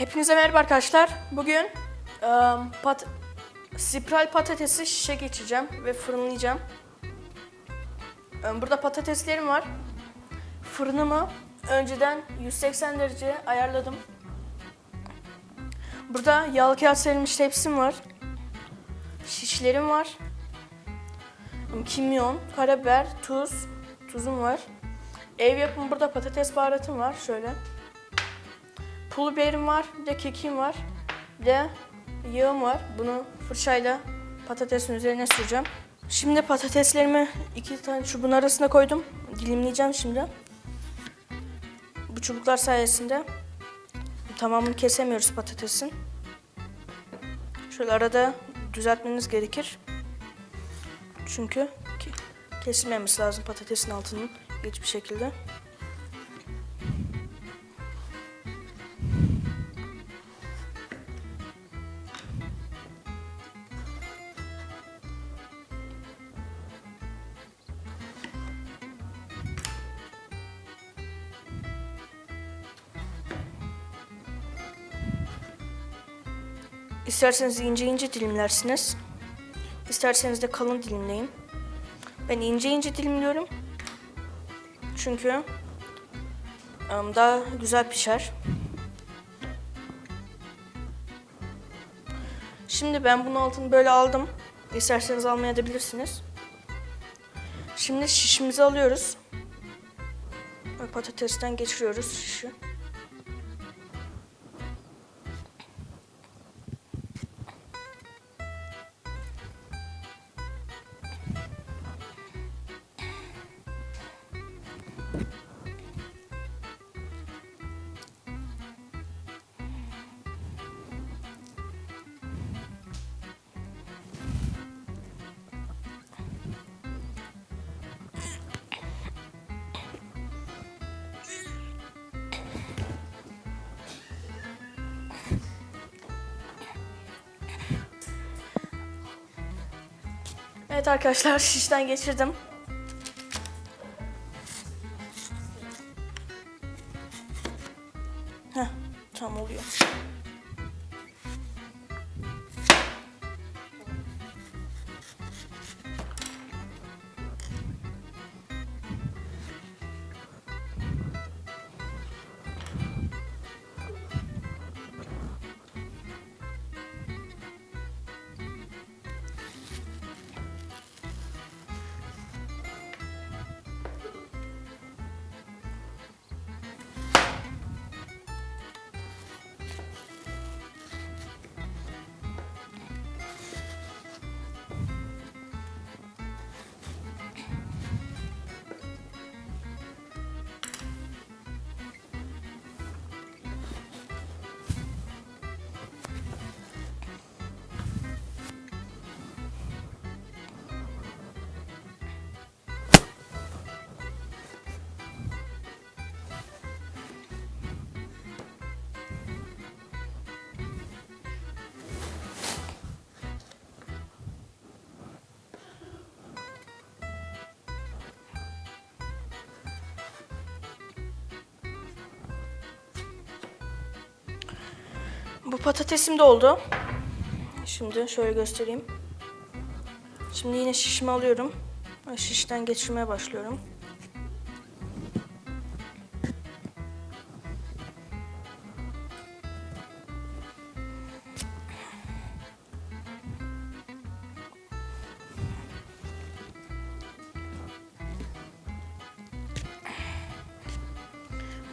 Hepinize merhaba arkadaşlar. Bugün ım, pat spiral patatesi şişe geçeceğim ve fırınlayacağım. Im, Burada patateslerim var. Fırınımı önceden 180 derece ayarladım. Burada yağlı kağıt serilmiş tepsim var. Şişlerim var. Im, Kimyon, karabiber, tuz, tuzum var. Ev yapımı burada patates baharatım var şöyle. Pul biberim var, bir de kekim var, bir de yağım var. Bunu fırçayla patatesin üzerine süreceğim. Şimdi patateslerimi iki tane çubuğun arasına koydum. Dilimleyeceğim şimdi. Bu çubuklar sayesinde tamamını kesemiyoruz patatesin. Şöyle arada düzeltmeniz gerekir. Çünkü ke- kesilmemesi lazım patatesin altının hiçbir şekilde. İsterseniz ince ince dilimlersiniz. İsterseniz de kalın dilimleyin. Ben ince ince dilimliyorum. Çünkü em, daha güzel pişer. Şimdi ben bunun altını böyle aldım. İsterseniz almayabilirsiniz. Şimdi şişimizi alıyoruz. Patatesten geçiriyoruz şişi. Evet arkadaşlar şişten geçirdim. Bu patatesim de oldu. Şimdi şöyle göstereyim. Şimdi yine şişimi alıyorum. Şişten geçirmeye başlıyorum.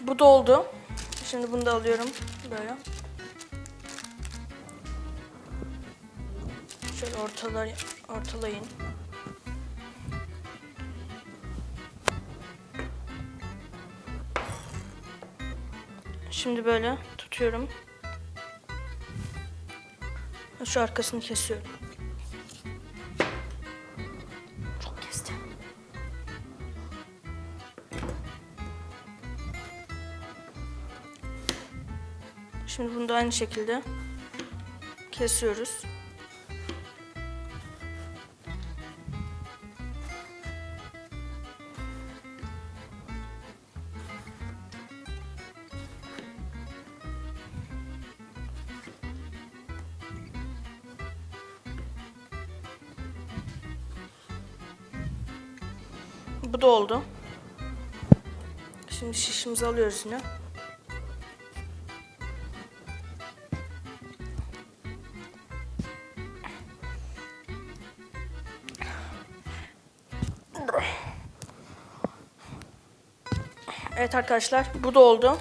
Bu doldu. Şimdi bunu da alıyorum böyle. Şöyle ortalay ortalayın. Şimdi böyle tutuyorum. Şu arkasını kesiyorum. Çok kestim. Şimdi bunu da aynı şekilde kesiyoruz. Bu da oldu. Şimdi şişimizi alıyoruz yine. Evet arkadaşlar bu da oldu.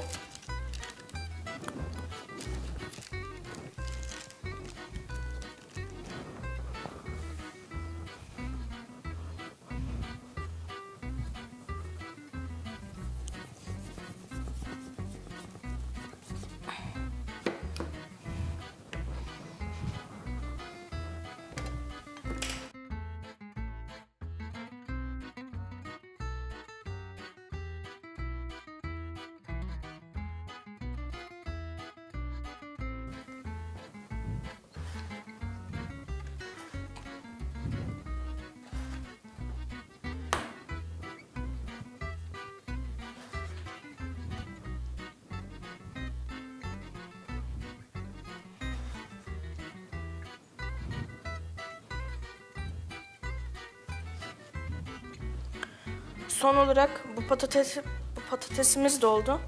Son olarak bu patates bu patatesimiz de oldu.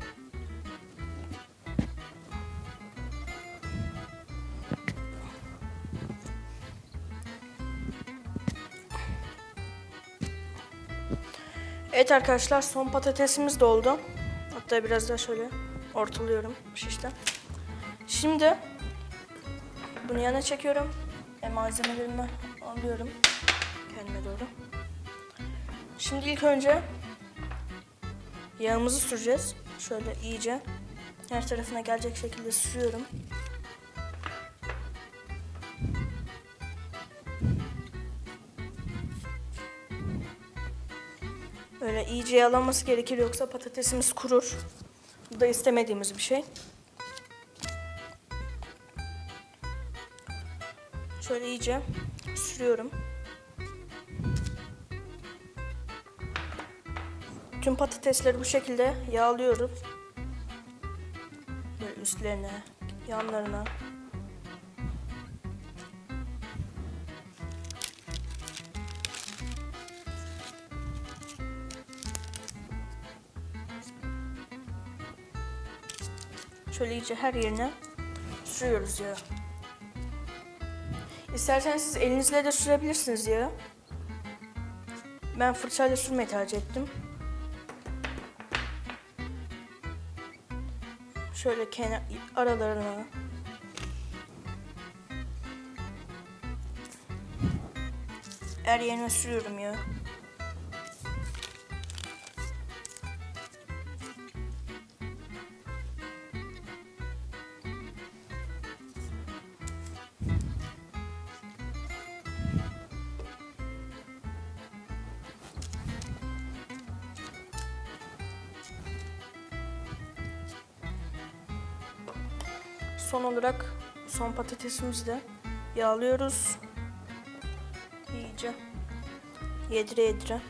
Evet arkadaşlar son patatesimiz de oldu. Hatta biraz daha şöyle ortalıyorum şişten. Şimdi bunu yana çekiyorum. E, malzemelerimi alıyorum kendime doğru. Şimdi ilk önce yağımızı süreceğiz. Şöyle iyice her tarafına gelecek şekilde sürüyorum. Böyle iyice yağlanması gerekir yoksa patatesimiz kurur. Bu da istemediğimiz bir şey. Şöyle iyice sürüyorum. Patatesleri bu şekilde yağlıyorum. Böyle üstlerine, yanlarına. Şöyle iyice her yerine sürüyoruz yağı. İsterseniz siz elinizle de sürebilirsiniz yağı. Ben fırçayla sürmeyi tercih ettim. Şöyle kenar aralarına. Her yerine sürüyorum ya. Son olarak son patatesimizi de yağlıyoruz. İyice yedire yedire.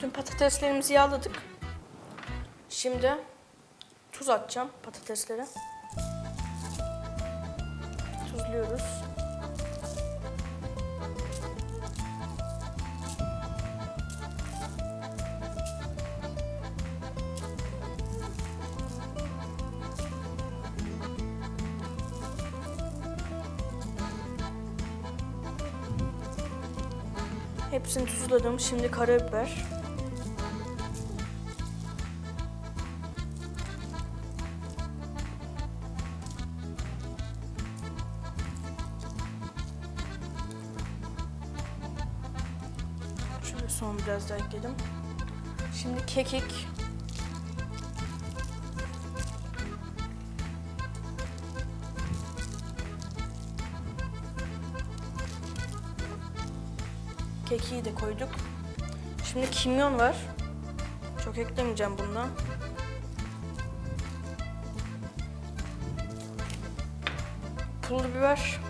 Tüm patateslerimizi yağladık. Şimdi tuz atacağım patateslere. Tuzluyoruz. Hepsini tuzladım. Şimdi karabiber. Biraz daha ekledim. Şimdi kekik. Kekiği de koyduk. Şimdi kimyon var. Çok eklemeyeceğim bundan. Pul biber.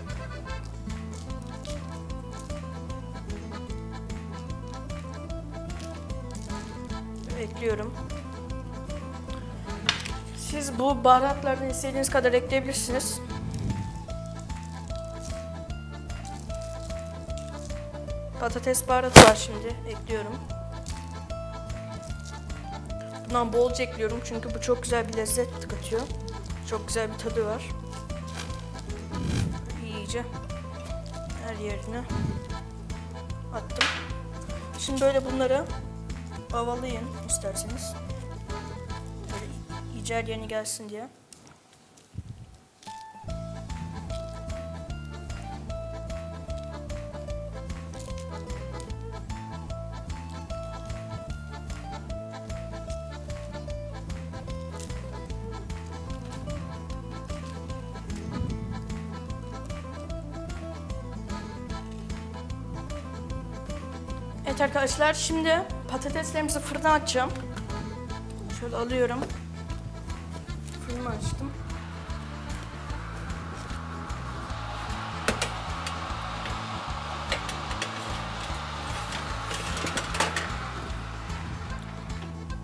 Ekliyorum. Siz bu baharatlardan istediğiniz kadar ekleyebilirsiniz. Patates baharatı var şimdi. Ekliyorum. Bundan bolca ekliyorum çünkü bu çok güzel bir lezzet katıyor. Çok güzel bir tadı var. İyice her yerine attım. Şimdi böyle bunları ovalayın isterseniz. Böyle iyice her yerine gelsin diye. Evet arkadaşlar şimdi patateslerimizi fırına açacağım. Şöyle alıyorum. Fırını açtım.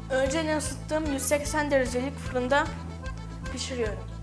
Önce ısıttığım 180 derecelik fırında pişiriyorum.